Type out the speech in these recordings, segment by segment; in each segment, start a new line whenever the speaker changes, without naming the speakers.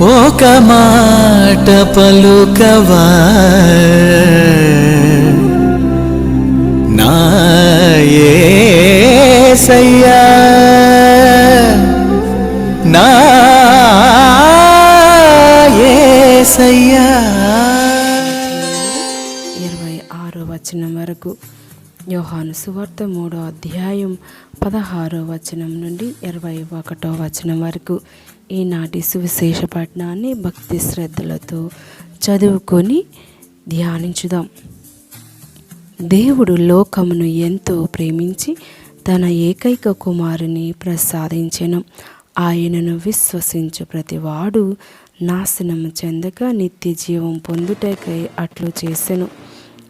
ఒక మాట పలుకవా? నా నాయసయ్యా నా
ఇరవై ఆరో వచనం వరకు యోహాను సువార్త మూడో అధ్యాయం పదహారో వచనం నుండి ఇరవై ఒకటో వచనం వరకు ఈనాటి సువిశేష పట్టణాన్ని భక్తి శ్రద్ధలతో చదువుకొని ధ్యానించుదాం. దేవుడు లోకమును ఎంతో ప్రేమించి తన ఏకైక కుమారుని ప్రసాదించెను. ఆయనను విశ్వసించు ప్రతివాడు నాశనము చెందక నిత్య జీవం పొందుటకై అట్లు చేసెను.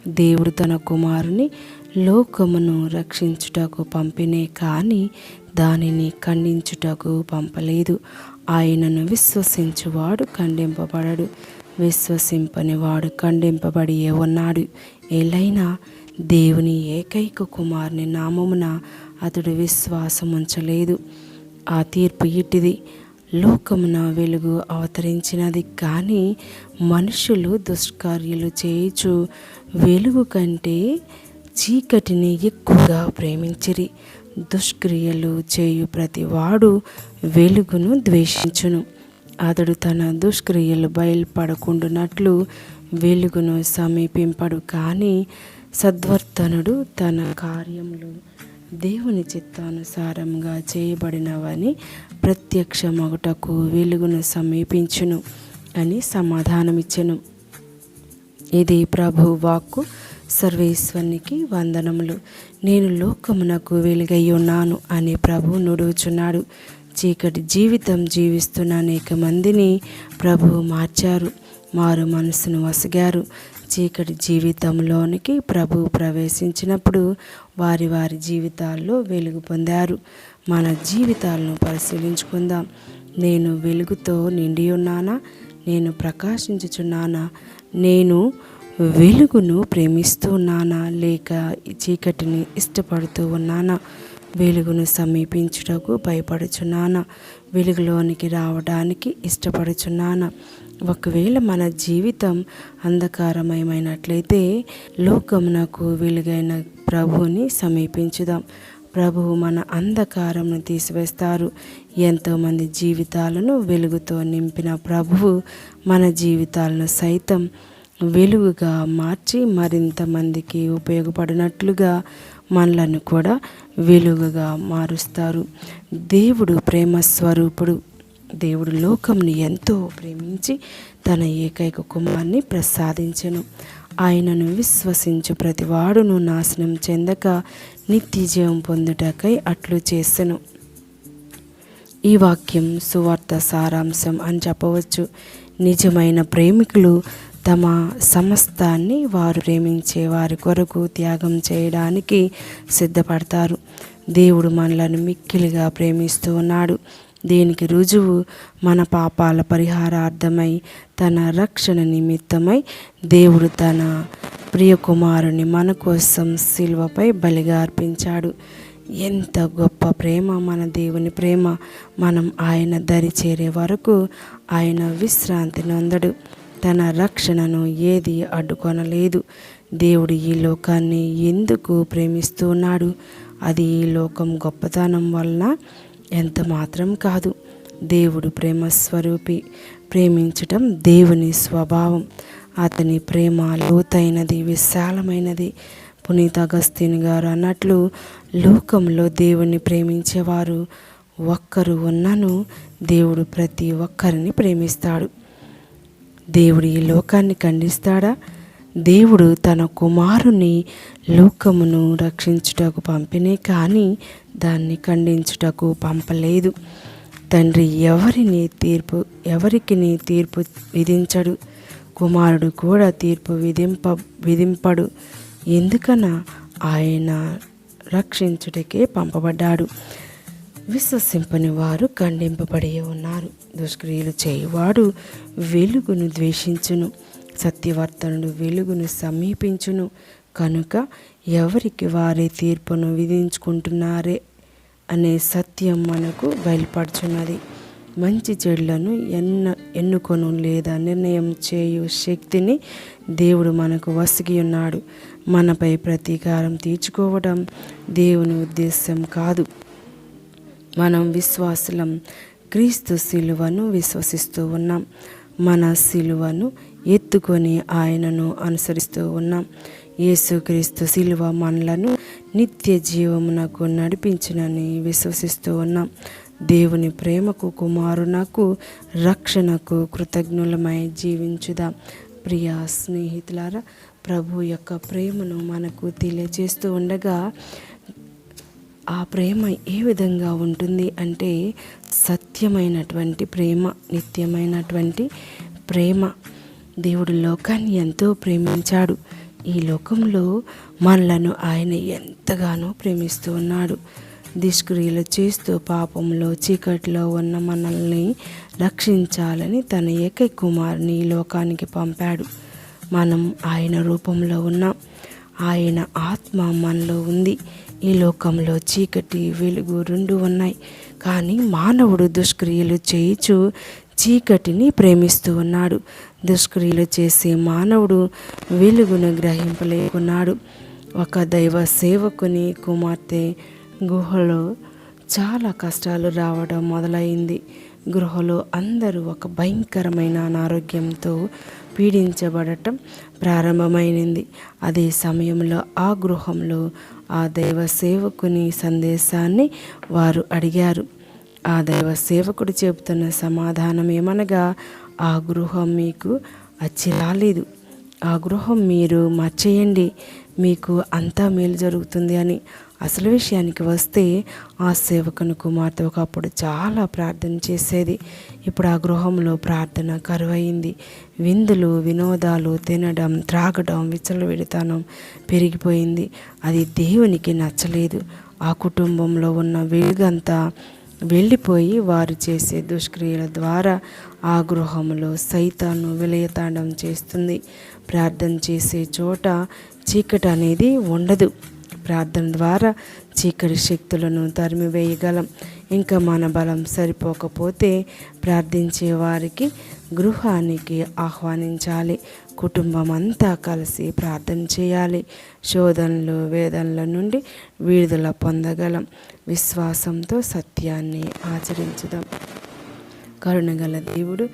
దేవుడు తన కుమారుని లోకమును రక్షించుటకు పంపినే కానీ దానిని ఖండించుటకు పంపలేదు. ఆయనను విశ్వసించువాడు ఖండింపబడడు. విశ్వసింపని వాడు ఖండింపబడి ఉన్నాడు? ఏలైనా దేవుని ఏకైక కుమారుని నామమున అతడు విశ్వాసం ఉంచలేదు ఆ తీర్పు ఇటిది. లోకమున వెలుగు అవతరించినది కానీ మనుషులు దుష్కార్యాలు చేయుచు వెలుగు కంటే చీకటిని ఎక్కువగా ప్రేమించిరి. దుష్క్రియలు చేయు ప్రతి వాడు వెలుగును ద్వేషించును. అతడు తన దుష్క్రియలు బయలుపడకుండునట్లు వెలుగును సమీపింపడు కానీ సద్వర్తనుడు తన కార్యములు దేవుని చిత్తానుసారంగా చేయబడినవని ప్రత్యక్షమగుటకు వెలుగును సమీపించును అని సమాధానమిచ్చెను. ఇది ప్రభు వాక్కు సర్వేశ్వరునికి వందనములు. నేను లోకమునకు వెలుగై ఉన్నాను అని ప్రభు నుడుచున్నాడు చీకటి జీవితం జీవిస్తున్న అనేక మందిని ప్రభు మార్చారు. మారు మనసును వసగారు. చీకటి జీవితంలోనికి ప్రభు ప్రవేశించినప్పుడు వారి వారి జీవితాల్లో వెలుగు పొందారు. మన జీవితాలను పరిశీలించుకుందాం. నేను వెలుగుతో నిండి ఉన్నానా? నేను ప్రకాశించుచున్నానా? నేను వెలుగును ప్రేమిస్తూ ఉన్నానా లేక చీకటిని ఇష్టపడుతూ ఉన్నానా? వెలుగును సమీపించుటకు భయపడుచున్నానా? వెలుగులోనికి రావడానికి ఇష్టపడుచున్నానా? ఒకవేళ మన జీవితం అంధకారమయమైనట్లయితే లోకమునకు వెలుగైన ప్రభువుని సమీపించుదాం. ప్రభువు మన అంధకారంను తీసివేస్తారు. ఎంతోమంది జీవితాలను వెలుగుతో నింపిన ప్రభువు మన జీవితాలను సైతం వెలుగుగా మార్చి మరింత మందికి ఉపయోగపడినట్లుగా మనలను కూడా వెలుగుగా మారుస్తారు. దేవుడు ప్రేమ స్వరూపుడు. దేవుడు లోకంని ఎంతో ప్రేమించి తన ఏకైక కుమార్ని ప్రసాదించెను. ఆయనను విశ్వసించు ప్రతివాడును నాశనం చెందక నిత్య జీవం పొందుటకై అట్లు చేసెను. ఈ వాక్యం సువార్త సారాంశం అని చెప్పవచ్చు. నిజమైన ప్రేమికులు తమ సమస్తాన్ని వారు ప్రేమించే వారి కొరకు త్యాగం చేయడానికి సిద్ధపడతారు. దేవుడు మనలను మిక్కిలిగా ప్రేమిస్తూ ఉన్నాడు. దీనికి రుజువు మన పాపాల పరిహారార్థమై తన రక్షణ నిమిత్తమై దేవుడు తన ప్రియ కుమారుని మన కోసం శిల్వపై బలిగా అర్పించాడు. ఎంత గొప్ప ప్రేమ మన దేవుని ప్రేమ. మనం ఆయన దరి చేరే వరకు ఆయన విశ్రాంతి నొందడు తన రక్షణను ఏది అడ్డుకొనలేదు. దేవుడు ఈ లోకాన్ని ఎందుకు ప్రేమిస్తున్నాడు? అది ఈ లోకం గొప్పతనం వలన ఎంత మాత్రం కాదు. దేవుడు ప్రేమ స్వరూపి. ప్రేమించటం దేవుని స్వభావం. అతని ప్రేమ లోతైనది విశాలమైనది. పునీత అగస్తీన్ గారు అన్నట్లు లోకంలో దేవుని ప్రేమించేవారు ఒక్కరు ఉన్నను దేవుడు ప్రతి ఒక్కరిని ప్రేమిస్తాడు. దేవుడు ఈ లోకాన్ని ఖండిస్తాడా? దేవుడు తన కుమారుని లోకమును రక్షించుటకు పంపినే కానీ దాన్ని ఖండించుటకు పంపలేదు. తండ్రి ఎవరిని తీర్పు ఎవరికి తీర్పు విధించడు? కుమారుడు కూడా తీర్పు విధింప విధింపడు. ఎందుకన ఆయన రక్షించుటకే పంపబడ్డాడు? విశ్వసింపని వారు ఖండింపబడి ఉన్నారు. దుష్క్రియలు చేయువాడు వెలుగును ద్వేషించును. సత్యవర్తనుడు వెలుగును సమీపించును. కనుక ఎవరికి వారే తీర్పును విధించుకుంటున్నారే అనే సత్యం మనకు బయలుపడుచున్నది మంచి చెడులను ఎన్న ఎన్నుకొను లేదా నిర్ణయం చేయు శక్తిని దేవుడు మనకు వసిగి ఉన్నాడు. మనపై ప్రతీకారం తీర్చుకోవడం దేవుని ఉద్దేశం కాదు. మనం విశ్వాసులం. క్రీస్తు శిలువను విశ్వసిస్తూ ఉన్నాం. మన శిలువను ఎత్తుకొని ఆయనను అనుసరిస్తూ ఉన్నాం. యేసుక్రీస్తు శిలువ మనలను నిత్య జీవమునకు నడిపించునని విశ్వసిస్తూ ఉన్నాం. దేవుని ప్రేమకు కుమారునకు రక్షణకు కృతజ్ఞులమై జీవించుదాం. ప్రియ స్నేహితులారా ప్రభు యొక్క ప్రేమను మనకు తెలియజేస్తూ ఉండగా ఆ ప్రేమ ఏ విధంగా ఉంటుంది అంటే సత్యమైనటువంటి ప్రేమ నిత్యమైనటువంటి ప్రేమ. దేవుడు లోకాన్ని ఎంతో ప్రేమించాడు. ఈ లోకంలో మనలను ఆయన ఎంతగానో ప్రేమిస్తూ ఉన్నాడు. దుష్క్రియలు చేస్తూ పాపంలో చీకటిలో ఉన్న మనల్ని రక్షించాలని తన ఏకై కుమారుని లోకానికి పంపాడు. మనం ఆయన రూపంలో ఉన్నాం. ఆయన ఆత్మ మనలో ఉంది. ఈ లోకంలో చీకటి వెలుగు రెండు ఉన్నాయి. కానీ మానవుడు దుష్క్రియలు చేయుచు చీకటిని ప్రేమిస్తూ ఉన్నాడు. దుష్క్రియలు చేసే మానవుడు వెలుగును గ్రహింపలేకున్నాడు. ఒక దైవ సేవకుని కుమార్తె గుహలో చాలా కష్టాలు రావడం మొదలైంది. గృహలో అందరూ ఒక భయంకరమైన అనారోగ్యంతో పీడించబడటం ప్రారంభమైనది అదే సమయంలో ఆ గృహంలో ఆ దైవ సేవకుని సందేశాన్ని వారు అడిగారు. ఆ దైవ సేవకుడు చెబుతున్న సమాధానం ఏమనగా ఆ గృహం మీకు అచ్చి రాలేదు. ఆ గృహం మీరు మర్చేయండి. మీకు అంతా మేలు జరుగుతుంది అని అసలు విషయానికి వస్తే ఆ సేవకుని కుమార్తె ఒకప్పుడు చాలా ప్రార్థన చేసేది. ఇప్పుడు ఆ గృహంలో ప్రార్థన కరువైంది. విందులు వినోదాలు తినడం త్రాగడం విచ్చలవిడితనం పెరిగిపోయింది. అది దేవునికి నచ్చలేదు. ఆ కుటుంబంలో ఉన్న వెలుగంతా వెళ్ళిపోయి వారు చేసే దుష్క్రియల ద్వారా ఆ గృహంలో సైతాను విలయతాండం చేస్తుంది. ప్రార్థన చేసే చోట చీకటి అనేది ఉండదు. ప్రార్థన ద్వారా చీకటి శక్తులను తరిమివేయగలం. ఇంకా మన బలం సరిపోకపోతే ప్రార్థించే వారికి గృహానికి ఆహ్వానించాలి. కుటుంబం అంతా కలిసి ప్రార్థన చేయాలి. శోధనలు వేదనల నుండి విడుదల పొందగలం. విశ్వాసంతో సత్యాన్ని ఆచరించుదాం. కరుణగల దేవుడు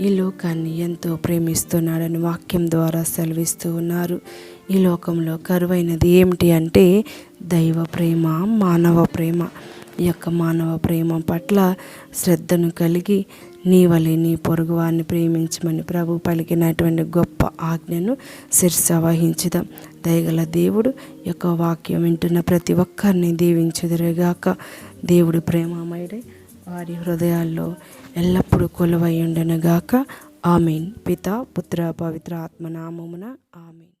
ఈ లోకాన్ని ఎంతో ప్రేమిస్తున్నాడని వాక్యం ద్వారా సెలవిస్తూ ఉన్నారు. ఈ లోకంలో కరువైనది ఏమిటి అంటే దైవ ప్రేమ మానవ ప్రేమ. ఈ యొక్క మానవ ప్రేమ పట్ల శ్రద్ధను కలిగి నీ వలె నీ పొరుగువారిని ప్రేమించమని ప్రభు పలికినటువంటి గొప్ప ఆజ్ఞను శిర్స వహించుదాం. దయగల దేవుడు యొక్క వాక్యం వింటున్న ప్రతి ఒక్కరిని దీవించుదురుగాక. దేవుడు ప్రేమమయుడై వారి హృదయాల్లో ఎల్లప్పుడూ కొలువై ఉండనుగాక. ఆమెన్. పిత పుత్ర పవిత్ర ఆత్మనామమున ఆమెన్.